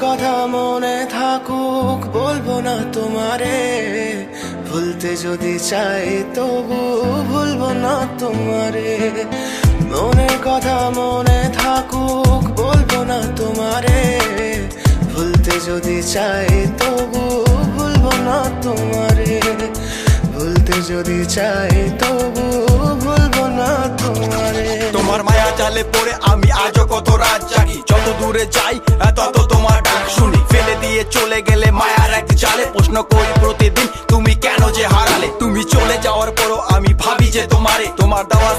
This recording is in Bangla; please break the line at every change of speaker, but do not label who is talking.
কথা মনে থাকুক, বলব না তোমারে। ভুলতে যদি চাই তবু ভুলবো না তোমারে। মনে কথা মনে থাকুক, বলব না তোমারে। ভুলতে যদি চাই তবু ভুলবো না তোমারে। ভুলতে যদি চাই তবু ভুলবো না তোমারে।
তোমার মায়া চালে পড়ে আমি আজও কত রাত জাগি। যত দূরে যাই হ্যাঁ, তত চলে গেলে মায়ার এক জালে প্রশ্ন করি প্রতিদিন, তুমি কেন যে হারালে? তুমি চলে যাওয়ার পরও আমি ভাবি যে তোমারে, তোমার দেওয়া